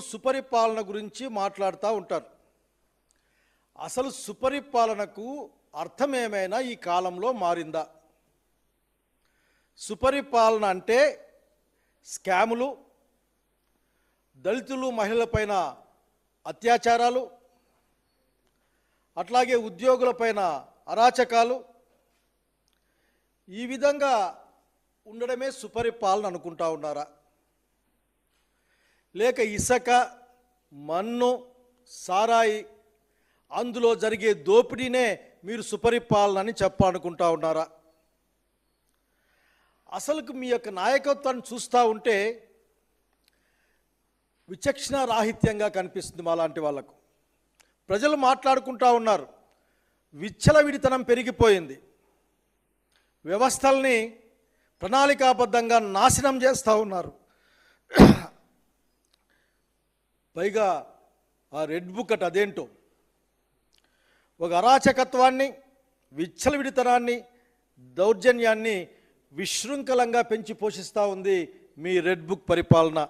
సుపరిపాలన గురించి మాట్లాడుతూ ఉంటారు. అసలు సుపరిపాలనకు అర్థం ఏమైనా ఈ కాలంలో మారిందా? సుపరిపాలన అంటే స్కాములు దళితులు మహిళలపైన అత్యాచారాలు అట్లాగే ఉద్యోగులపైన అరాచకాలు. ఈ విధంగా ఉండడమే సుపరిపాలన అనుకుంటా ఉన్నారా? లేక ఇసక మన్ను సారాయి అందులో జరిగే దోపిడీనే మీరు సుపరిపాలనని చెప్పాలనుకుంటా ఉన్నారా? అసలుకు మీ యొక్క నాయకత్వాన్ని చూస్తూ ఉంటే విచక్షణ రాహిత్యంగా కనిపిస్తుంది మాలాంటి వాళ్ళకు. ప్రజలు మాట్లాడుకుంటా ఉన్నారు. విచ్చలవిడితనం పెరిగిపోయింది. వ్యవస్థల్ని ప్రణాళికాబద్ధంగా నాశనం చేస్తూ ఉన్నారు. పైగా ఆ రెడ్ బుక్ అట్ అదేంటో? ఒక అరాచకత్వాన్ని విచ్చలవిడితనాన్ని దౌర్జన్యాన్ని విశృంఖలంగా పెంచి పోషిస్తూ ఉంది మీ రెడ్ బుక్ పరిపాలన.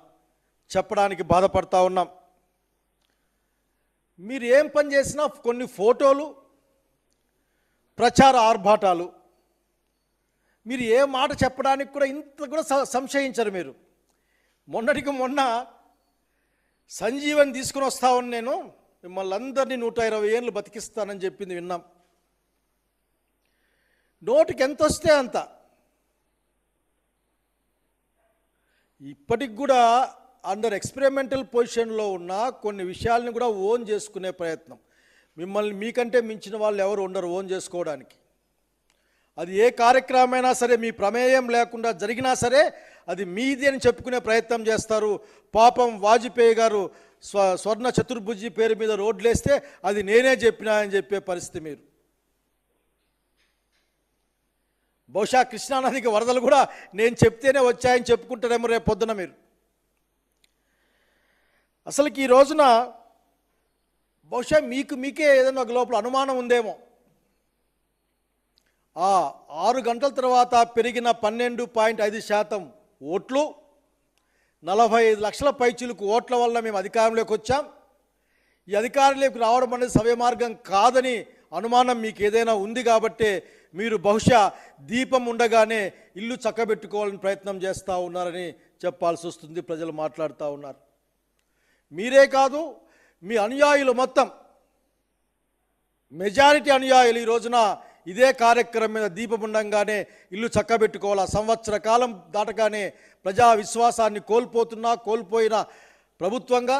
చెప్పడానికి బాధపడతా ఉన్నాం. మీరు ఏం పని చేసినా కొన్ని ఫోటోలు ప్రచార ఆర్భాటాలు. మీరు ఏ మాట చెప్పడానికి కూడా ఇంత కూడా స- సంశయించరు మీరు. మొన్నటికి మొన్న సంజీవని తీసుకుని వస్తామని నేను మిమ్మల్ని అందరినీ నూట ఇరవై ఏళ్ళు బతికిస్తానని చెప్పింది విన్నాం. నోటికి ఎంత వస్తే అంత. ఇప్పటికి కూడా అండర్ ఎక్స్పెరిమెంటల్ పొజిషన్లో ఉన్న కొన్ని విషయాల్ని కూడా ఓన్ చేసుకునే ప్రయత్నం. మిమ్మల్ని మీకంటే మించిన వాళ్ళు ఎవరు ఉండరు ఓన్ చేసుకోవడానికి. అది ఏ కార్యక్రమమైనా సరే మీ ప్రమేయం లేకుండా జరిగినా సరే అది మీది అని చెప్పుకునే ప్రయత్నం చేస్తారు. పాపం వాజ్పేయి గారు స్వ స్వర్ణ చతుర్భుజి పేరు మీద రోడ్లేస్తే అది నేనే చెప్పినా అని చెప్పే పరిస్థితి మీరు. బహుశా కృష్ణానదికి వరదలు కూడా నేను చెప్తేనే వచ్చాయని చెప్పుకుంటారేమో రేపు పొద్దున మీరు. అసలుకి ఈ రోజున బహుశా మీకు మీకే ఏదైనా ఒక లోపల అనుమానం ఉందేమో. ఆ ఆరు గంటల తర్వాత పెరిగిన పన్నెండు పాయింట్ ఐదు శాతం ఓట్లు. నలభై ఐదు లక్షల పైచీలకు ఓట్ల వల్ల మేము అధికారంలోకి వచ్చాం. ఈ అధికారంలోకి రావడం అనేది సవ్య మార్గం కాదని అనుమానం మీకు ఏదైనా ఉంది కాబట్టే మీరు బహుశా దీపం ఉండగానే ఇల్లు చక్కబెట్టుకోవాలని ప్రయత్నం చేస్తూ ఉన్నారని చెప్పాల్సి వస్తుంది. ప్రజలు మాట్లాడుతూ ఉన్నారు. మీరే కాదు మీ అనుయాయులు మొత్తం. మెజారిటీ అనుయాయులు ఈ రోజున ఇదే కార్యక్రమం మీద దీపబండంగానే ఇల్లు చక్కబెట్టుకోవాలా? సంవత్సర కాలం దాటగానే ప్రజా విశ్వాసాన్ని కోల్పోతున్నా కోల్పోయిన ప్రభుత్వంగా